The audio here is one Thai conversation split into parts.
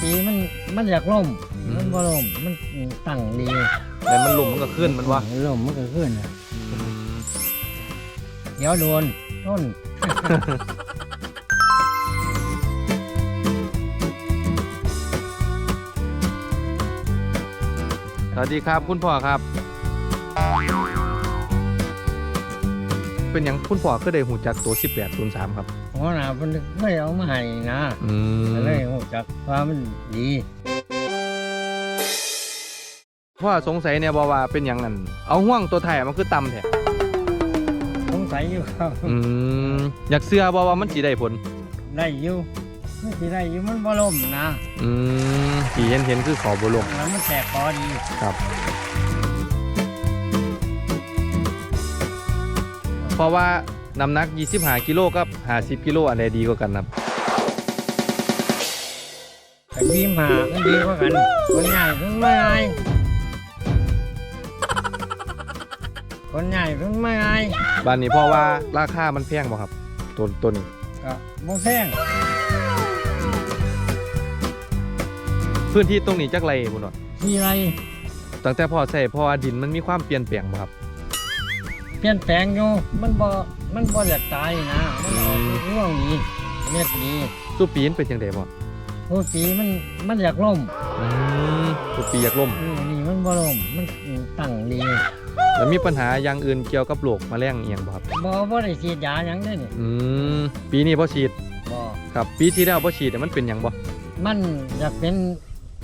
ปีมันมันอยากล่มอืม มันบ่ล่มมันตั้งดีแต่มันหลุมมันก็ขึ้นมันวะล่มมันก็ขึ้นน่ะเดี๋ยวโดนต้นสวัสดีครับคุณพ่อครับ เป็นอย่างคุณพ่อก็ได้หูจักตัว 18 0 3 ครับ หัวหน้าเพิ่นไม่เอามาให้นะอืก็เลยรู้จักว่ามันดีพ่อสงสัยเนี่ยบอกว่าเป็นอย่างนั้นเอาห่วงตัวไทยมันคือต่ำแท้สงสัยอยู่ครับ อืมอยากเสื้อบอกว่ามันสีได้ผล ได้อยู่มันสิได้อยู่มันบ่ล่มนะอืมที่เห็นเห็นคือขอบลง แล้วมันแตกคอดีครับ เพราะว่าน้ำหนัก 25 กิโลกับ 50 กิโลอันใดดีกว่ากันครับแต่บีมหามันดีกว่ากันคนใหญ่เพิ่งไม่ไงคนใหญ่เพิ่งไม่ไงบ้านนี้เพราะว่าราคามันแพงบ่ครับตัวตัวนี้ก็บ่แพงพื้นที่ตรงนี้จักไรบุญหน่อยที่ไรตั้งแต่พ่อใส่เพราะว่าดินมันมีความเปลี่ยนแปลงบ่ครับเป ลี่ยนแปลงอยู่มันบ่มันบ่อยากตายนะ มันออกร่วงดีเม็ดดีสู้ปีนเป็นจังไดบ่ผู้ปีมันมันอยากล่มอืมสู้ปีอยากล่มอืมนี่มันบ่ล่มมันตั้งดีแล้วมีปัญหาอย่างอื่นเกี่ยวกับโรคแมลงอีหยังบ่ครับบ่บ่ได้ฉีดยาหยังเด้นี่อืมปีนี้บ่ฉีดบ่ครับปีที่แล้วบ่ฉีดแต่มันเป็นหยังบ่มันอยากเป็น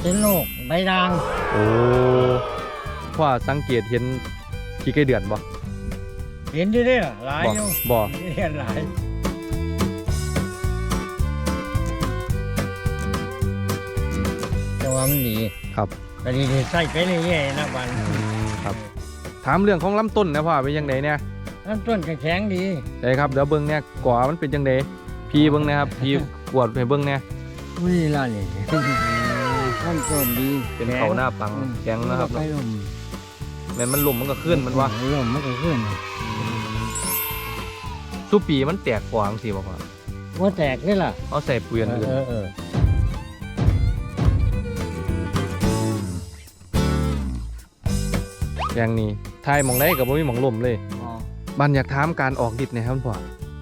เป็นโรคใบด่างโอ้พ่อสังเกตเห็นขี้ไก่เดือนบ่ เห็นอยู่เด้อหลายบ่อยู่บ่ เห็นหลายแต่ว่ามันดีครับก็ดีที่ใส่ไปเรื่อยๆนะบันอืมครับ ถามเรื่องของลำต้นนะพ่อเป็นจังไดเนี่ยน้ำต้นก็แข็งดีใช่ครับเดี๋ยวเบิ่งเนี่ยก่อมันเป็นจังไดพี่เบิ่งนะครับพี่กวดให้เบิ่งเนี่ยนี่ล่ะนี่น้ำต้นดีเป็นเขาหน้าปังอืมแข็งนะครับไปลมแม่นมันหลุมมันก็ขึ้นมันว่าลมมันก็ขึ้น สุปีมันแตกกว่าจังซี่บ่พ่อว่าแตกนี่ล่ะเอาใส่ปุ๋ยอันอื่นเออเอออย่างนี้ทายหมองได้ก็บ่มีหมองลมเลยอ๋อบันอยากถามการออกฤทธิ์เนะครับพ่อ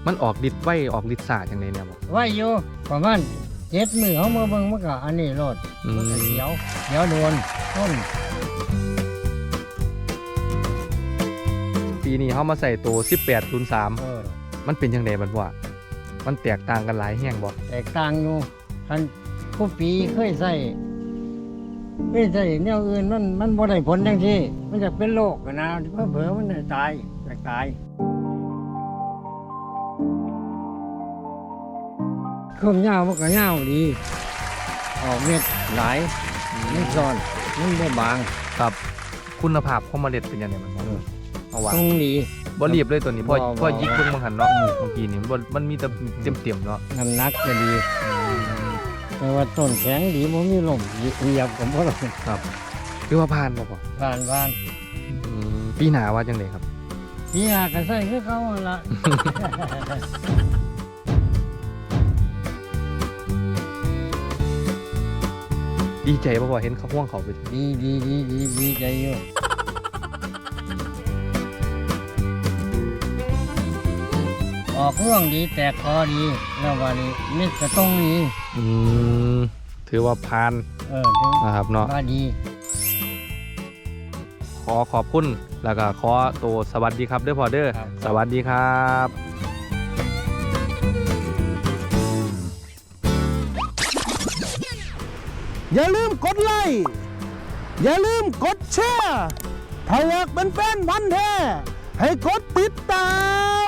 มันออกฤทธิ์ไวออกฤทธิ์สาจังไดเนี่ยบ่ไว้อยู่ประมาณเจ็ดมือเขามาเบิ่งมันก็อันนี้โลดอืมมันก็เดี๋ยวเดี๋ยวโดนต้นปีนี้เฮามาใส่ตัว1803 เออ มันเป็นจังไดบัดพ่อมันแตกต่างกันหลายแฮงบ่แตกต่างอยู่ท่านผู้ปีเคยใส่เคยใส่แนวอื่นมันมันบ่ได้ผลจังที่มันจะเป็นโรคอะนะเพื่อเผลอๆมันจะตายจะตายเครื่องยาวมันก็ยาวดีออกเม็ดหลายมันซ้อนมันบ่บาง ครับ คุณภาพของเมล็ดเป็นจังไดมันพ่อเอาว่า ตรงดี บ่รีบเลยตัวนี้พ่อบ่บ่พ่อยิกเบิ่งบางหันเนาะอืม เมื่อกี้นี่มันบ่มันมีแต่เต็มๆเนาะน้ำหนักก็ดี แต่ว่าต้นแข็งดีมันมีลมเหยียบผมบ่ลงครับคือว่าผ่านบ่พ่อผ่านผ่านอืมปีหน้าว่าจังไดครับ พี่หากันใส่คือเขาหั่นละ ดีใจบ่พ่อเห็นเขาห่วงเขาไป ดีดีดีดีดีใจอยู่ ออกร่วงดีแตกคอดีแล้ววันนี้มิดกระต้องดีอืมถือว่าผ่านเออถึงนะครับเนาะว่าดี ขอขอบคุณแล้วก็ขอตัวสวัสดีครับเด้อพ่อเด้อครับ สวัสดีครับอย่าลืมกดไลค์ อย่าลืมกดแชร์ ถ้าอยากเป็นแฟนพันธ์แท้ ให้กดติดตาม